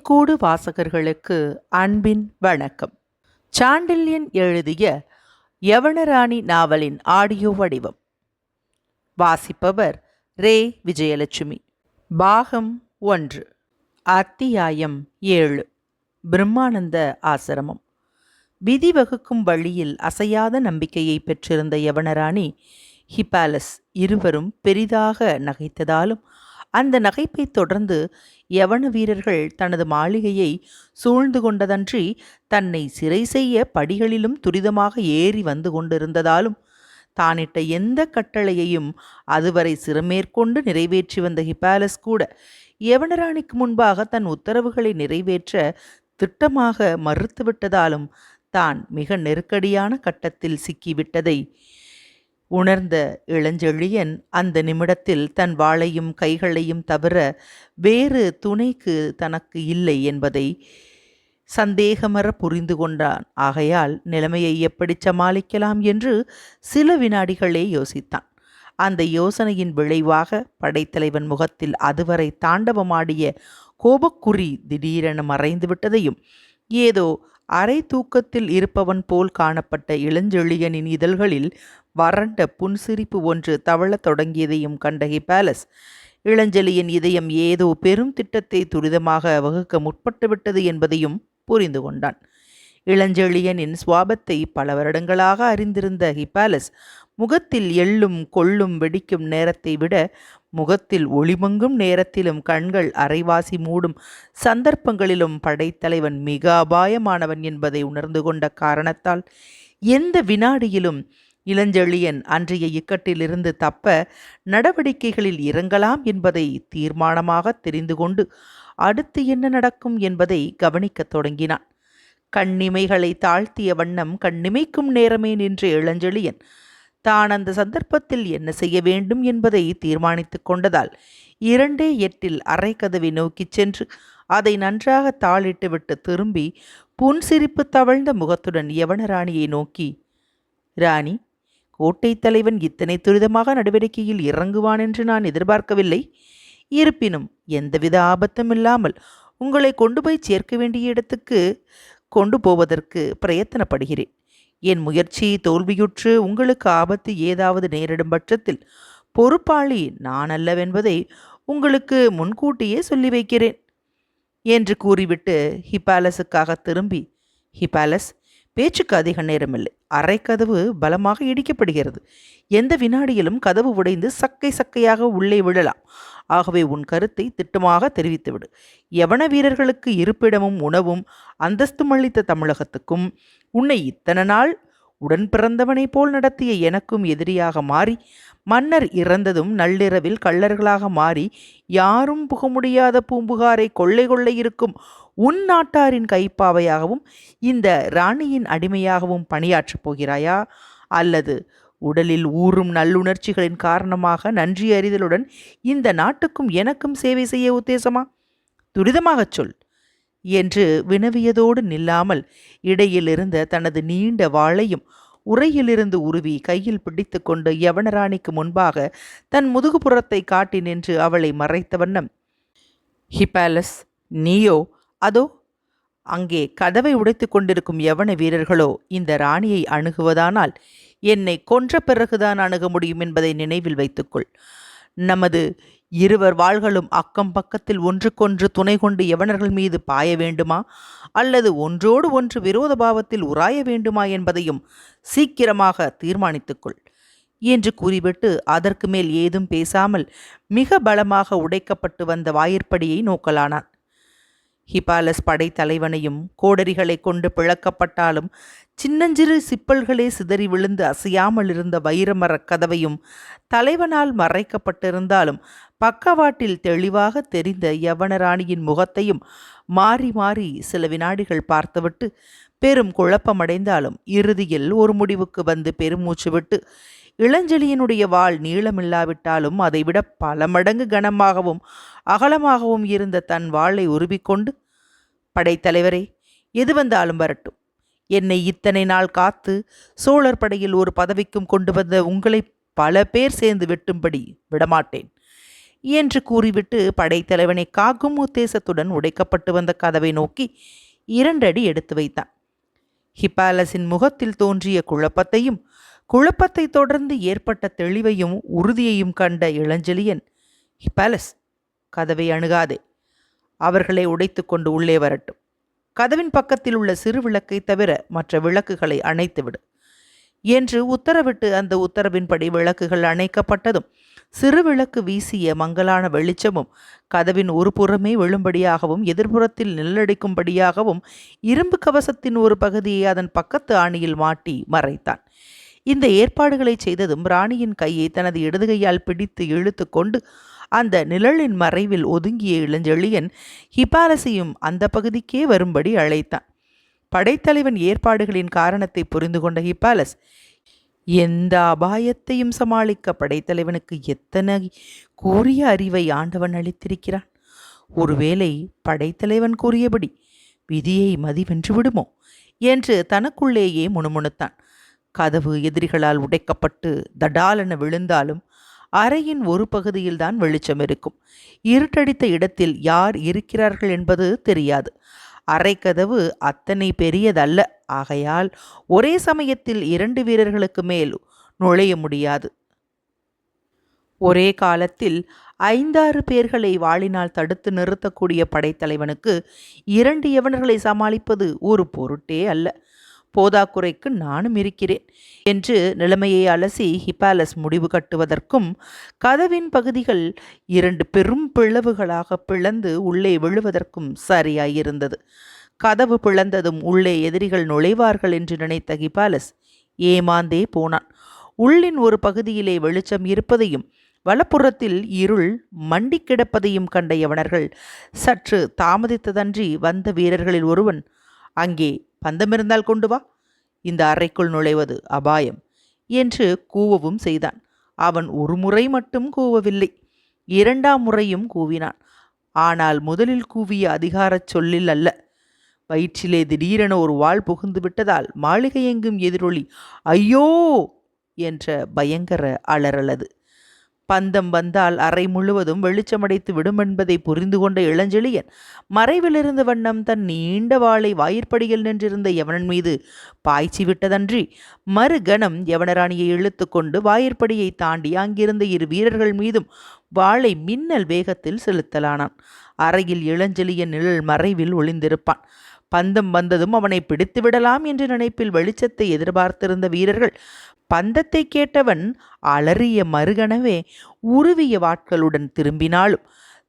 தேன்கூடு வாசகர்களுக்கு அன்பின் வணக்கம். சாண்டில்யன் எழுதிய யவனராணி நாவலின் ஆடியோ வடிவம். வாசிப்பவர் ரே. விஜயலட்சுமி. பாகம் ஒன்று. அத்தியாயம் ஏழு. பிரம்மானந்த ஆசிரமம். விதி வகுக்கும் வழியில் அசையாத நம்பிக்கையை பெற்றிருந்த யவனராணி ஹிபாலஸ் இருவரும் பெரிதாக நகைத்ததாலும் அந்த நகைப்பைத் தொடர்ந்து யவன வீரர்கள் தனது மாளிகையை சூழ்ந்து கொண்டதன்றி தன்னை சிறை செய்ய படிகளிலும் துரிதமாக ஏறி வந்து கொண்டிருந்ததாலும் தானிட்ட எந்த கட்டளையையும் அதுவரை சிறமேற்கொண்டு நிறைவேற்றி வந்த ஹிபாலஸ் கூட யவனராணிக்கு முன்பாக தன் உத்தரவுகளை நிறைவேற்ற திட்டமாக மறுத்துவிட்டதாலும் தான் மிக நெருக்கடியான கட்டத்தில் சிக்கிவிட்டதை உணர்ந்த இளஞ்செழியன் அந்த நிமிடத்தில் தன் வாளையும் கைகளையும் தவிர வேறு துணைக்கு தனக்கு இல்லை என்பதை சந்தேகமற புரிந்து கொண்டான். ஆகையால் நிலைமையை எப்படி சமாளிக்கலாம் என்று சில வினாடிகளே யோசித்தான். அந்த யோசனையின் விளைவாக படைத்தலைவன் முகத்தில் அதுவரை தாண்டவமாடிய கோபக்குறி திடீரென மறைந்து விட்டதையும் ஏதோ அரை தூக்கத்தில் இருப்பவன் போல் காணப்பட்ட இளஞ்செழியனின் இதழ்களில் வறண்ட புன்சிரிப்பு ஒன்று தவழத் தொடங்கியதையும் கண்ட ஹிபாலஸ் இளஞ்செழியின் இதயம் ஏதோ பெரும் திட்டத்தை துரிதமாக வகுக்க முற்பட்டுவிட்டது என்பதையும் புரிந்து கொண்டான். இளஞ்செழியனின் சுவாபத்தை பல வருடங்களாக அறிந்திருந்த ஹிபாலஸ் முகத்தில் எள்ளும் கொள்ளும் வெடிக்கும் நேரத்தை விட முகத்தில் ஒளிமங்கும் நேரத்திலும் கண்கள் அரைவாசி மூடும் சந்தர்ப்பங்களிலும் படைத்தலைவன் மிக அபாயமானவன் என்பதை உணர்ந்து கொண்ட காரணத்தால் எந்த வினாடியிலும் இளஞ்செழியன் அன்றைய இக்கட்டிலிருந்து தப்ப நடவடிக்கைகளில் இறங்கலாம் என்பதை தீர்மானமாக தெரிந்து கொண்டு அடுத்து என்ன நடக்கும் என்பதை கவனிக்கத் தொடங்கினான். கண்ணிமைகளை தாழ்த்திய வண்ணம் கண்ணிமைக்கும் நேரமே நின்ற இளஞ்செழியன் தான் அந்த சந்தர்ப்பத்தில் என்ன செய்ய வேண்டும் என்பதை தீர்மானித்து கொண்டதால் இரண்டே எட்டில் அரைக்கதவை நோக்கிச் சென்று அதை நன்றாக தாளிட்டுவிட்டு திரும்பி புன்சிரிப்பு தவழ்ந்த முகத்துடன் யவனராணியை நோக்கி ராணி கோட்டை தலைவன் இத்தனை துரிதமாக நடவடிக்கையில் இறங்குவான் என்று நான் எதிர்பார்க்கவில்லை. இருப்பினும் எந்தவித ஆபத்தும் இல்லாமல் உங்களை கொண்டு போய் சேர்க்க வேண்டிய இடத்துக்கு கொண்டு போவதற்கு பிரயத்தனப்படுகிறேன். என் முயற்சி தோல்வியுற்று உங்களுக்கு ஆபத்து ஏதாவது நேரிடும் பட்சத்தில் பொறுப்பாளி நான் அல்லவென்பதை உங்களுக்கு முன்கூட்டியே சொல்லி வைக்கிறேன். என்று கூறிவிட்டு ஹிபாலஸுக்காக திரும்பி ஹிபாலஸ் பேச்சுக்கு அதிக நேரமில்லை. அரைக்கதவு பலமாக இடிக்கப்படுகிறது. எந்த வினாடியிலும் கதவு உடைந்து சக்கை சக்கையாக உள்ளே விழலாம். ஆகவே உன் கருத்தை திட்டமாக தெரிவித்துவிடு. எவன வீரர்களுக்கு இருப்பிடமும் உணவும் அந்தஸ்தும் அளித்த தமிழகத்துக்கும் உன்னை இத்தனை நாள் உடன் பிறந்தவனைப் போல் நடத்திய எனக்கும் எதிரியாக மாறி மன்னர் இறந்ததும் நள்ளிரவில் கள்ளர்களாக மாறி யாரும் புக முடியாத பூம்புகாரை கொள்ளை கொள்ளை இருக்கும் உன் நாட்டாரின் கைப்பாவையாகவும் இந்த ராணியின் அடிமையாகவும் பணியாற்றப் போகிறாயா? அல்லது உடலில் ஊறும் நல்லுணர்ச்சிகளின் காரணமாக நன்றி அறிதலுடன் இந்த நாட்டுக்கும் எனக்கும் சேவை செய்ய உத்தேசமா? துரிதமாகச் சொல் என்று வினவியதோடு நில்லாமல் இடையில் இருந்த தனது நீண்ட வாளையும் உரையிலிருந்து உருவி கையில் பிடித்து கொண்டு யவனராணிக்கு முன்பாக தன் முதுகுப்புறத்தை காட்டி நின்று அவளை மறைத்த வண்ணம் ஹிபாலஸ் நீயோ அதோ அங்கே கதவை உடைத்து கொண்டிருக்கும் யவன வீரர்களோ இந்த ராணியை அணுகுவதானால் என்னை கொன்ற பிறகுதான் அணுக முடியும் என்பதை நினைவில் வைத்துக்கொள். நமது இருவர் வாள்களும் அக்கம் பக்கத்தில் ஒன்றுக்கொன்று துணை கொண்டு யவனர்கள் மீது பாய வேண்டுமா? அல்லது ஒன்றோடு ஒன்று விரோத பாவத்தில் உராய வேண்டுமா என்பதையும் சீக்கிரமாக தீர்மானித்துக்கொள். என்று கூறிவிட்டு அதற்கு மேல் ஏதும் பேசாமல் மிக பலமாக உடைக்கப்பட்டு வந்த வாயிற்படியை நோக்கலானான். ஹிபாலஸ் படைத்தலைவனையும் கோடரிகளை கொண்டு பிளக்கப்பட்டாலும் சின்னஞ்சிறு சிப்பல்களே சிதறி விழுந்து அசையாமல் இருந்த வைரமரக் கதவையும் தலைவனால் மறைக்கப்பட்டிருந்தாலும் பக்கவாட்டில் தெளிவாக தெரிந்த யவனராணியின் முகத்தையும் மாறி மாறி சில வினாடிகள் பார்த்துவிட்டு பெரும் குழப்பமடைந்தாலும் இறுதியில் ஒரு முடிவுக்கு வந்து பெருமூச்சு விட்டு இளஞ்செழியனுடைய வாள் நீளமில்லாவிட்டாலும் அதைவிட பல மடங்கு கனமாகவும் அகலமாகவும் இருந்த தன் வாளை உருவிக்கொண்டு படைத்தலைவரே எது வந்தாலும் வரட்டும். என்னை இத்தனை நாள் காத்து சோழர் படையில் ஒரு பதவிக்கும் கொண்டு வந்த உங்களை பல பேர் சேர்ந்து வெட்டும்படி விடமாட்டேன். என்று கூறிவிட்டு படைத்தலைவனை காக்கும் உத்தேசத்துடன் உடைக்கப்பட்டு வந்த கதவை நோக்கி இரண்டடி எடுத்து வைத்தான். ஹிப்பாலஸின் முகத்தில் தோன்றிய குழப்பத்தையும் குழப்பத்தை தொடர்ந்து ஏற்பட்ட தெளிவையும் உறுதியையும் கண்ட இளஞ்செழியன் ஹிப்பாலஸ் கதவை அணுகாதே. அவர்களை உடைத்து கொண்டு உள்ளே வரட்டும். கதவின் பக்கத்தில் உள்ள சிறு விளக்கை தவிர மற்ற விளக்குகளை அணைத்துவிடு என்று உத்தரவிட்டு அந்த உத்தரவின்படி விளக்குகள் அணைக்கப்பட்டதும் சிறு விளக்கு வீசிய மங்கலான வெளிச்சமும் கதவின் ஒரு புறமே விழும்படியாகவும் எதிர்ப்புறத்தில் நிழலடிக்கும்படியாகவும் இரும்பு கவசத்தின் ஒரு பகுதியை அதன் பக்கத்து ஆணியில் மாட்டி மறைத்தான். இந்த ஏற்பாடுகளை செய்ததும் ராணியின் கையை தனது இடதுகையால் பிடித்து இழுத்து கொண்டு அந்த நிழலின் மறைவில் ஒதுங்கிய இளஞ்செழியன் ஹிபாலசியும் அந்த பகுதிக்கே வரும்படி அழைத்தான். படைத்தலைவன் ஏற்பாடுகளின் காரணத்தை புரிந்து கொண்ட ஹிப்பாலஸ் எந்த அபாயத்தையும் சமாளிக்க படைத்தலைவனுக்கு எத்தனை கூறிய அறிவை ஆண்டவன் அளித்திருக்கிறான்? ஒருவேளை படைத்தலைவன் கூறியபடி விதியை மதிவென்று விடுமோ? என்று தனக்குள்ளேயே முணுமுணுத்தான். கதவு எதிரிகளால் உடைக்கப்பட்டு தடாலென விழுந்தாலும் அறையின் ஒரு பகுதியில்தான் வெளிச்சம் இருக்கும். இருட்டடித்த இடத்தில் யார் இருக்கிறார்கள் என்பது தெரியாது. அறைக்கதவு அத்தனை பெரியதல்ல. ஆகையால் ஒரே சமயத்தில் இரண்டு வீரர்களுக்கு மேல் நுழைய முடியாது. ஒரே காலத்தில் ஐந்தாறு பேர்களை வாளினால் தடுத்து நிறுத்தக்கூடிய படைத்தலைவனுக்கு இரண்டு யவனர்களை சமாளிப்பது ஒரு பொருட்டே அல்ல. போதாக்குறைக்கு நானும் இருக்கிறேன் என்று நிலைமையை அலசி ஹிபாலஸ் முடிவு கட்டுவதற்கும் கதவின் பகுதிகள் இரண்டு பெரும் பிளவுகளாக பிளந்து உள்ளே விழுவதற்கும் சரியாயிருந்தது. கதவு பிளந்ததும் உள்ளே எதிரிகள் நுழைவார்கள் என்று நினைத்த ஹிபாலஸ் ஏமாந்தே போனான். உள்ளின் ஒரு பகுதியிலே வெளிச்சம் இருப்பதையும் வலப்புறத்தில் இருள் மண்டி கிடப்பதையும் கண்ட யவனர்கள் சற்று தாமதித்ததன்றி வந்த வீரர்களில் ஒருவன் அங்கே பந்தமிருந்தால் கொண்டு வா. இந்த அறைக்குள் நுழைவது அபாயம் என்று கூவவும் செய்தான். அவன் ஒரு முறை மட்டும் கூவவில்லை. இரண்டாம் முறையும் கூவினான். ஆனால் முதலில் கூவிய அதிகாரச் சொல்லில் அல்ல. வயிற்றிலே திடீரென ஒரு வாள் புகுந்து விட்டதால் மாளிகை எங்கும் எதிரொலி ஐயோ! என்ற பயங்கர அலறலது. பந்தம் வந்தால் அறை முழுவதும் வெளிச்சமடைத்து விடும் என்பதை புரிந்து கொண்ட இளஞ்செழியன் மறைவிலிருந்த வண்ணம் தன் நீண்ட வாளை வாயிற்படியில் நின்றிருந்த யவனன் மீது பாய்ச்சி விட்டதன்றி மறுகணம் யவனராணியை இழுத்து கொண்டு வாயிற்படியை தாண்டி அங்கிருந்த இரு வீரர்கள் மீதும் வாளை மின்னல் வேகத்தில் செலுத்தலானான். அறையில் இளஞ்செழியன் நிழல் மறைவில் ஒளிந்திருப்பான். பந்தம் வந்ததும் அவனை பிடித்து விடலாம் என்ற நினைப்பில் வெளிச்சத்தை எதிர்பார்த்திருந்த வீரர்கள் பந்தத்தை கேட்டவன் அலறிய மறுகணவே உருவிய வாட்களுடன் திரும்பினாலும்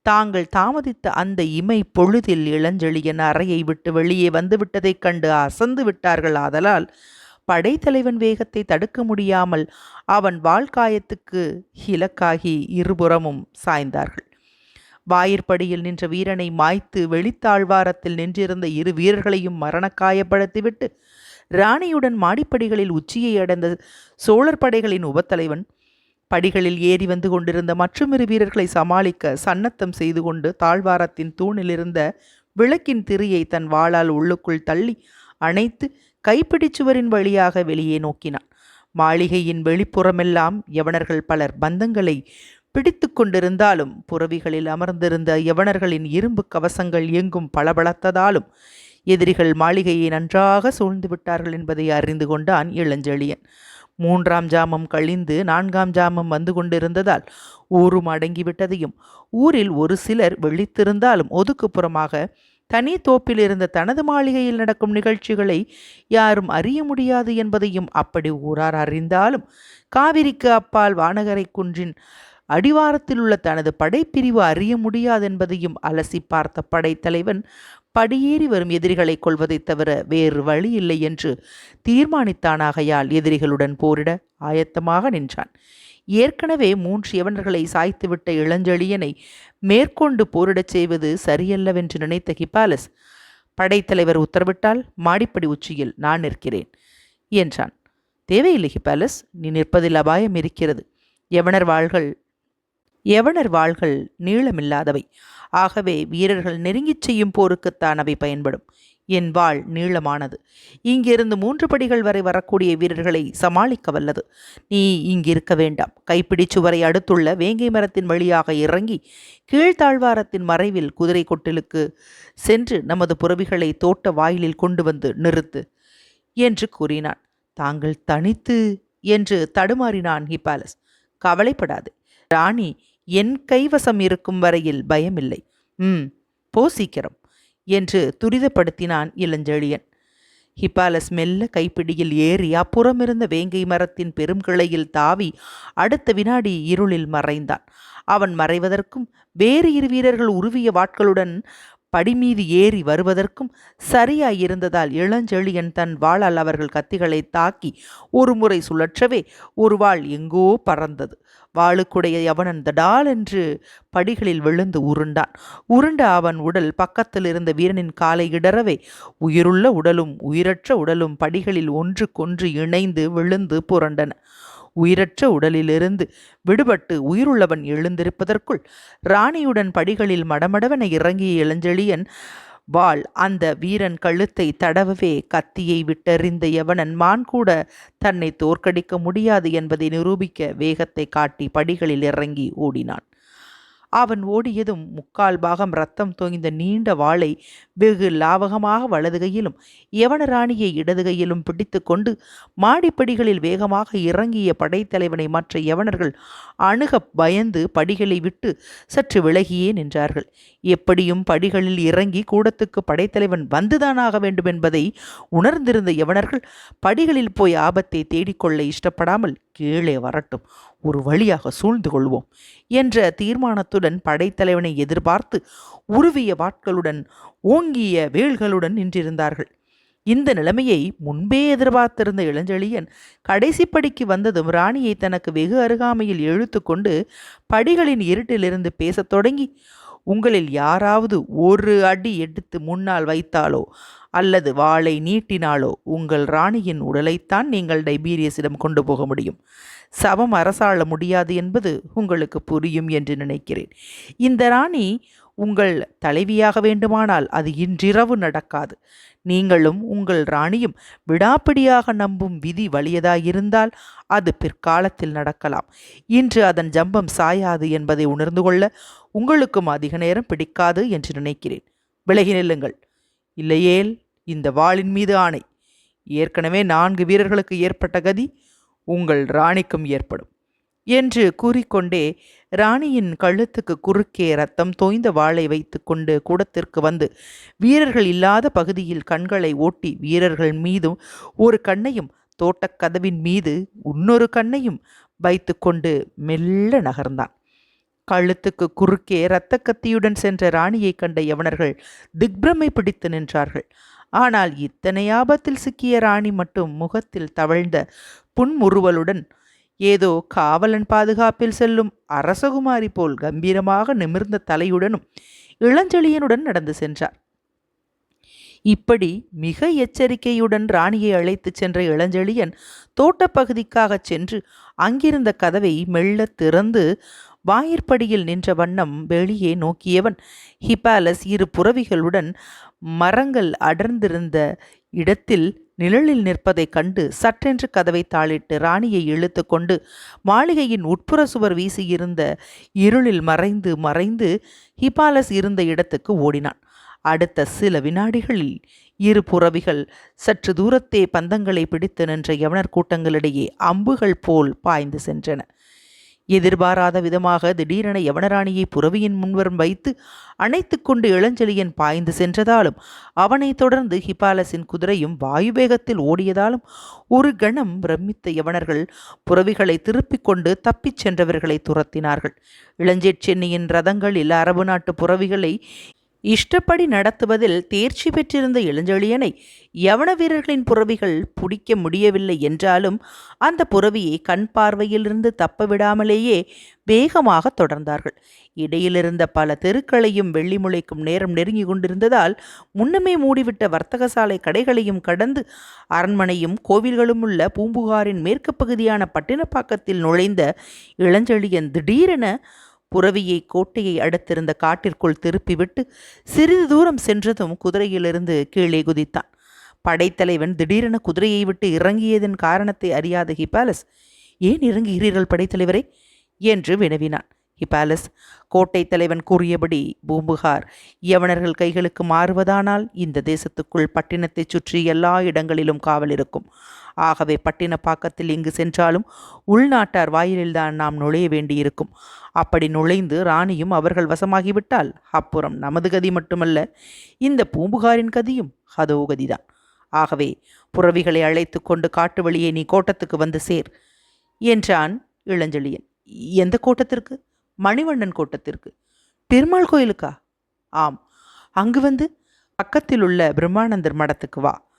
தாங்கள் தாமதித்த அந்த இமை பொழுதில் இளஞ்செழியன் அறையை விட்டு வெளியே வந்துவிட்டதைக் கண்டு அசந்து விட்டார்கள். ஆதலால் படைத்தலைவன் வேகத்தை தடுக்க முடியாமல் அவன் வாழ்காயத்துக்கு இலக்காகி இருபுறமும் சாய்ந்தார்கள். வாயிற்படியில் நின்ற வீரனை மாய்த்து வெளித்தாழ்வாரத்தில் நின்றிருந்த இரு வீரர்களையும் மரணக்காயப்படுத்திவிட்டு ராணியுடன் மாடிப்படிகளில் உச்சியை அடைந்த சோழர் படைகளின் உபத்தலைவன் படிகளில் ஏறி வந்து கொண்டிருந்த மற்றுமிரு வீரர்களை சமாளிக்க சன்னத்தம் செய்து கொண்டு தாழ்வாரத்தின் தூணிலிருந்த விளக்கின் திரியை தன் வாளால் உள்ளுக்குள் தள்ளி அணைத்து கைப்பிடிச்சுவரின் வழியாக வெளியே நோக்கினான். மாளிகையின் வெளிப்புறமெல்லாம் யவனர்கள் பலர் பந்தங்களை பிடித்து கொண்டிருந்தாலும் புறவிகளில் அமர்ந்திருந்த யவனர்களின் இரும்பு கவசங்கள் எங்கும் பளபளத்ததாலும் எதிரிகள் மாளிகையை நன்றாக சூழ்ந்து விட்டார்கள் என்பதை அறிந்து கொண்டான் இளஞ்செழியன். மூன்றாம் ஜாமம் கழிந்து நான்காம் ஜாமம் வந்து கொண்டிருந்ததால் ஊரும் அடங்கிவிட்டதையும் ஊரில் ஒரு சிலர் வெளித்திருந்தாலும் ஒதுக்குப்புறமாக தனி தோப்பில் இருந்த தனது மாளிகையில் நடக்கும் நிகழ்ச்சிகளை யாரும் அறிய முடியாது என்பதையும் அப்படி ஊரார் அறிந்தாலும் காவிரிக்கு அப்பால் வானகரை குன்றின் அடிவாரத்தில் உள்ள தனது படைப்பிரிவு அறிய முடியாதென்பதையும் அலசி பார்த்த படைத்தலைவன் படியேறி வரும் எதிரிகளை கொள்வதை தவிர வேறு வழி இல்லை என்று தீர்மானித்தானாகையால் எதிரிகளுடன் போரிட ஆயத்தமாக நின்றான். ஏற்கனவே மூன்று யவனர்களை சாய்த்துவிட்ட இளஞ்செழியனை மேற்கொண்டு போரிடச் செய்வது சரியல்லவென்று நினைத்த ஹிபாலஸ் படைத்தலைவர் உத்தரவிட்டால் மாடிப்படி உச்சியில் நான் நிற்கிறேன் என்றான். தேவையில்லை ஹிபாலஸ் நீ நிற்பதில் அபாயம் இருக்கிறது. யவனர் வாள்கள் எவனர் வாள்கள் நீளமில்லாதவை? ஆகவே வீரர்கள் நெருங்கிச் செய்யும் போருக்குத்தான் அவை பயன்படும். என் வாள் நீளமானது. இங்கிருந்து மூன்று படிகள் வரை வரக்கூடிய வீரர்களை சமாளிக்க வல்லது. நீ இங்கிருக்க வேண்டாம். கைப்பிடி சுவரை அடுத்துள்ள வேங்கை மரத்தின் வழியாக இறங்கி கீழ்த்தாழ்வாரத்தின் மறைவில் குதிரை கொட்டிலுக்கு சென்று நமது புறவிகளை தோட்ட வாயிலில் கொண்டு வந்து நிறுத்து என்று கூறினான். தாங்கள் தனித்து என்று தடுமாறினான் ஹிபாலஸ். கவலைப்படாது. ராணி என் கைவசம் இருக்கும் வரையில் பயமில்லை. ம் போ சீக்கிரம் என்று துரிதப்படுத்தினான் இளஞ்செழியன். ஹிபாலஸ் மெல்ல கைப்பிடியில் ஏறி அப்புறமிருந்த வேங்கை மரத்தின் பெரும் கிளையில் தாவி அடுத்த வினாடி இருளில் மறைந்தான். அவன் மறைவதற்கும் வேறு இரு வீரர்கள் உருவிய வாட்களுடன் படிமீது ஏறி வருவதற்கும் சரியாயிருந்ததால் இளஞ்செழியன் தன் வாளால் அவர்கள் கத்திகளை தாக்கி ஒரு முறை சுழற்றவே ஒரு வாள் எங்கோ பறந்தது. வாளுக்குடைய எவனன் தடால் என்று படிகளில் விழுந்து உருண்டான். உருண்ட அவன் உடல் பக்கத்தில் இருந்த வீரனின் காலை இடரவே உயிருள்ள உடலும் உயிரற்ற உடலும் படிகளில் ஒன்றுக்கொன்று இணைந்து விழுந்து புரண்டன. உயிரற்ற உடலிலிருந்து விடுபட்டு உயிருள்ளவன் எழுந்திருப்பதற்குள் ராணியுடன் படிகளில் மடமடவென இறங்கிய இளஞ்செழியன் வாள். அந்த வீரன் கழுத்தை தடவவே கத்தியை விட்டெறிந்த யவனன் மான் கூட தன்னை தோற்கடிக்க முடியாது என்பதை நிரூபிக்க வேகத்தை காட்டி படிகளில் இறங்கி ஓடினான். அவன் ஓடியதும் முக்கால் பாகம் ரத்தம் தோய்ந்த நீண்ட வாளை வெகு லாவகமாக வலது கையிலும் யவனராணியை இடது கையிலும் பிடித்து கொண்டு மாடிப்படிகளில் வேகமாக இறங்கிய படைத்தலைவனை மற்ற யவனர்கள் அணுக பயந்து படிகளை விட்டு சற்று விலகியே நின்றார்கள். எப்படியும் படிகளில் இறங்கி கூடத்துக்கு படைத்தலைவன் வந்துதானாக வேண்டும் என்பதை உணர்ந்திருந்த யவனர்கள் படிகளில் போய் ஆபத்தை தேடிக்கொள்ள இஷ்டப்படாமல் கீழே வரட்டும். ஒரு வழியாக சூழ்ந்து கொள்வோம் என்ற தீர்மானத்துடன் படைத்தலைவனை எதிர்பார்த்து உருவிய வாட்களுடன் ஓங்கிய வேல்களுடன் நின்றிருந்தார்கள். இந்த நிலைமையை முன்பே எதிர்பார்த்திருந்த இளஞ்செழியன் கடைசி படிக்கு வந்ததும் ராணியை தனக்கு வெகு அருகாமையில் இழுத்து கொண்டு படிகளின் இருட்டிலிருந்து பேசத் தொடங்கி உங்களில் யாராவது ஒரு அடி எடுத்து முன்னால் வைத்தாலோ அல்லது வாளை நீட்டினாலோ உங்கள் ராணியின் உடலைத்தான் நீங்கள் டைபீரியஸிடம் கொண்டு போக முடியும். சவம் அரசாள முடியாது என்பது உங்களுக்கு புரியும் என்று நினைக்கிறேன். இந்த ராணி உங்கள் தலைவியாக வேண்டுமானால் அது இன்றிரவு நடக்காது. நீங்களும் உங்கள் ராணியும் விடாப்பிடியாக நம்பும் விதி வலியதாயிருந்தால் அது பிற்காலத்தில் நடக்கலாம். இன்று அதன் ஜம்பம் சாயாது என்பதை உணர்ந்து கொள்ள உங்களுக்கும் அதிக நேரம் பிடிக்காது என்று நினைக்கிறேன். விலகி நில்லுங்கள். இல்லையேல் இந்த வாளின் மீது ஆணை. ஏற்கனவே நான்கு வீரர்களுக்கு ஏற்பட்ட கதி உங்கள் ராணிக்கும் ஏற்படும். என்று கூறிக்கொண்டே ராணியின் கழுத்துக்கு குறுக்கே ரத்தம் தோய்ந்த வாளை வைத்துக்கொண்டு கூடத்திற்கு வந்து வீரர்கள் இல்லாத பகுதியில் கண்களை ஓட்டி வீரர்கள் மீதும் ஒரு கண்ணையும் தோட்டக்கதவின் மீது இன்னொரு கண்ணையும் வைத்துக்கொண்டு மெல்ல நகர்ந்தான். கழுத்துக்கு குறுக்கே இரத்த கத்தியுடன் சென்ற ராணியை கண்ட யவனர்கள் திக்பிரமை பிடித்து நின்றார்கள். ஆனால் இத்தனை ஆபத்தில் சிக்கிய ராணி மட்டும் முகத்தில் தவழ்ந்த புன்முறுவலுடன் ஏதோ காவலன் பாதுகாப்பில் செல்லும் அரசகுமாரி போல் கம்பீரமாக நிமிர்ந்த தலையுடனும் இளஞ்செழியனுடன் நடந்து சென்றார். இப்படி மிக எச்சரிக்கையுடன் ராணியை அழைத்துச் சென்ற இளஞ்செழியன் தோட்டப்பகுதிக்காகச் சென்று அங்கிருந்த கதவை மெல்ல திறந்து வாயிற்படியில் நின்ற வண்ணம் வெளியே நோக்கியவன். ஹிபாலஸ் இரு புறவிகளுடன் மரங்கள் அடர்ந்திருந்த இடத்தில் நிழலில் நிற்பதைக் கண்டு சற்றென்று கதவை தாளிட்டு ராணியை இழுத்து கொண்டு மாளிகையின் உட்புற சுவர் வீசியிருந்த இருளில் மறைந்து மறைந்து ஹிபாலஸ் இருந்த இடத்துக்கு ஓடினான். அடுத்த சில வினாடிகளில் இரு புறவிகள் சற்று தூரத்தே பந்தங்களை பிடித்து நின்ற யவனர் கூட்டங்களிடையே அம்புகள் போல் பாய்ந்து சென்றன. எதிர்பாராத விதமாக திடீரென யவனராணியை புறவியின் முன்வரும் வைத்து அணைத்து கொண்டு இளஞ்செழியன் பாய்ந்து சென்றதாலும் அவனைத் தொடர்ந்து ஹிபாலஸின் குதிரையும் வாயு வேகத்தில் ஓடியதாலும் ஒரு கணம் பிரமித்த யவனர்கள் புறவிகளை திருப்பிக் கொண்டு தப்பிச் சென்றவர்களை துரத்தினார்கள். இளஞ்செட் சென்னியின் ரதங்களில் அரபு நாட்டு புறவிகளை இஷ்டப்படி நடத்துவதில் தேர்ச்சி பெற்றிருந்த இளஞ்செழியனை யவன வீரர்களின் புறவிகள் பிடிக்க முடியவில்லை என்றாலும் அந்த புறவியை கண் பார்வையிலிருந்து தப்ப விடாமலேயே வேகமாக தொடர்ந்தார்கள். இடையிலிருந்த பல தெருக்களையும் வெள்ளி முளைக்கும் நேரம் நெருங்கி கொண்டிருந்ததால் முன்னமே மூடிவிட்ட வர்த்தக சாலை கடைகளையும் கடந்து அரண்மனையும் கோவில்களும் உள்ள பூம்புகாரின் மேற்கு பகுதியான பட்டினப்பாக்கத்தில் நுழைந்த இளஞ்செழியன் திடீரென புறவியை கோட்டையை அடுத்திருந்த காட்டிற்குள் திருப்பிவிட்டு சிறிது தூரம் சென்றதும் குதிரையிலிருந்து கீழே குதித்தான். படைத்தலைவன் திடீரென குதிரையை விட்டு இறங்கியதன் காரணத்தை அறியாத ஹிபாலஸ் ஏன் இறங்குகிறீர்கள் படைத்தலைவரே? என்று வினவினான். ஹிபாலஸ் கோட்டை தலைவன் கூறியபடி பூம்புகார் யவனர்கள் கைகளுக்கு மாறுவதானால் இந்த தேசத்துக்குள் பட்டினத்தைச் சுற்றி எல்லா இடங்களிலும் காவல் இருக்கும். ஆகவே பட்டினப்பாக்கத்தில் இங்கு சென்றாலும் உள்நாட்டார் வாயிலில்தான் நாம் நுழைய வேண்டியிருக்கும். அப்படி நுழைந்து ராணியும் அவர்கள் வசமாகிவிட்டால் அப்புறம் நமது கதி மட்டுமல்ல இந்த பூம்புகாரின் கதியும் அதோ கதிதான். ஆகவே புறவிகளை அழைத்து கொண்டு காட்டு வழியே நீ கோட்டத்துக்கு வந்து சேர் என்றான் இளஞ்செழியன். எந்த கோட்டத்திற்கு? மணிவண்ணன் கோட்டத்திற்கு. பெருமாள் கோயிலுக்கா? ஆம். அங்கு வந்து பக்கத்தில் உள்ள பிரம்மானந்தர் மடத்துக்கு வா.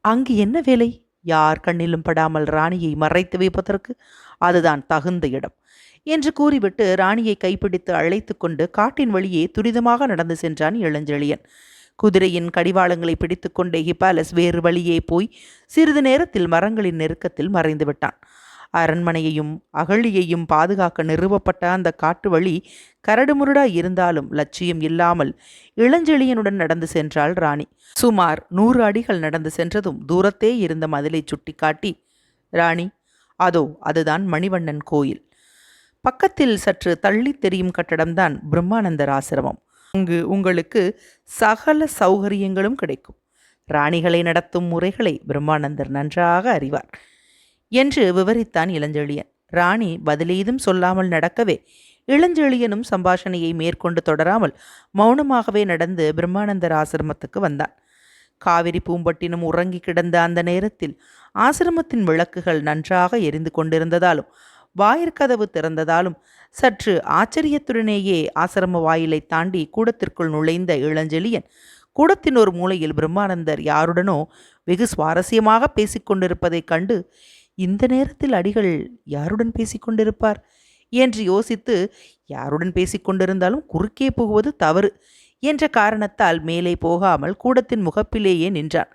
அங்கு என்ன வேலை? யார் கண்ணிலும் படாமல் ராணியை மறைத்து வைப்பதற்கு அதுதான் தகுந்த இடம். என்று கூறிவிட்டு ராணியை கைப்பிடித்து அழைத்து கொண்டு காட்டின் வழியே துரிதமாக நடந்து சென்றான் இளஞ்செழியன். குதிரையின் கடிவாளங்களை பிடித்துக்கொண்டே ஹிபாலஸ் வேறு வழியே போய் சிறிது நேரத்தில் மரங்களின் நெருக்கத்தில் மறைந்து விட்டான். அரண்மனையையும் அகழியையும் பாதுகாக்க நிறுவப்பட்ட அந்த காட்டு வழி கரடுமுருடா இருந்தாலும் லட்சியம் இல்லாமல் இளஞ்செழியனுடன் நடந்து சென்றாள் ராணி. சுமார் நூறு அடிகள் நடந்து சென்றதும் தூரத்தே இருந்த மதிலை சுட்டிக்காட்டி ராணி அதோ அதுதான் மணிவண்ணன் கோயில். பக்கத்தில் சற்று தள்ளி தெரியும் கட்டடம்தான் பிரம்மானந்தர் ஆசிரமம். அங்கு உங்களுக்கு சகல சௌகரியங்களும் கிடைக்கும். ராணிகளை நடத்தும் முறைகளை பிரம்மானந்தர் நன்றாக அறிவார். என்று விவரித்தான் இளஞ்செழியன். ராணி பதிலீதும் சொல்லாமல் நடக்கவே இளஞ்செழியனும் சம்பாஷணையை மேற்கொண்டு தொடராமல் மௌனமாகவே நடந்து பிரம்மானந்தர் ஆசிரமத்துக்கு வந்தான். காவிரி பூம்பட்டினம் உறங்கி கிடந்த அந்த நேரத்தில் ஆசிரமத்தின் விளக்குகள் நன்றாக எரிந்து கொண்டிருந்ததாலும் வாயிற்கதவு திறந்ததாலும் சற்று ஆச்சரியத்துடனேயே ஆசிரம வாயிலை தாண்டி கூடத்திற்குள் நுழைந்த இளஞ்செழியன் கூடத்தின் ஒரு மூலையில் பிரம்மானந்தர் யாருடனோ வெகு சுவாரஸ்யமாக பேசிக்கொண்டிருப்பதைக் கண்டு இந்த நேரத்தில் அடிகள் யாருடன் பேசிக்கொண்டிருப்பார்? என்று யோசித்து யாருடன் பேசிக்கொண்டிருந்தாலும் குறுக்கே போகுவது தவறு என்ற காரணத்தால் மேலே போகாமல் கூடத்தின் முகப்பிலேயே நின்றான்.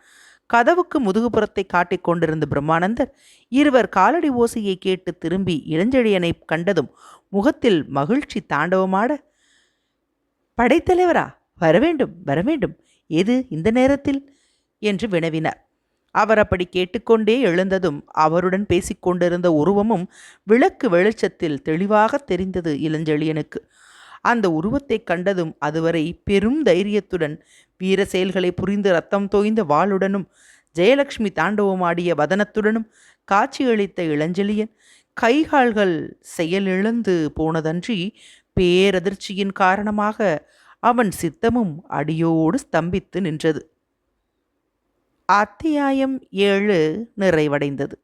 கதவுக்கு முதுகுப்புறத்தை காட்டிக் கொண்டிருந்த பிரம்மானந்தர் இருவர் காலடி ஓசையை கேட்டு திரும்பி இளஞ்செழியனை கண்டதும் முகத்தில் மகிழ்ச்சி தாண்டவமாட படைத்தலைவரா வரவேண்டும் வரவேண்டும். எது இந்த நேரத்தில்? என்று வினவினார். அவர் அப்படி கேட்டுக்கொண்டே எழுந்ததும் அவருடன் பேசிக்கொண்டிருந்த உருவமும் விளக்கு வெளிச்சத்தில் தெளிவாக தெரிந்தது இளஞ்செழியனுக்கு. அந்த உருவத்தைக் கண்டதும் அதுவரை பெரும் தைரியத்துடன் வீர செயல்களை புரிந்து ரத்தம் தோய்ந்த வாளுடனும் ஜெயலட்சுமி தாண்டவமாடிய வதனத்துடனும் காட்சியளித்த இளஞ்செழியன் கைகால்கள் செயலிழந்து போனதன்றி பேரதிர்ச்சியின் காரணமாக அவன் சித்தமும் அடியோடு ஸ்தம்பித்து நின்றது. அத்தியாயம் ஏழு நிறைவடைந்தது.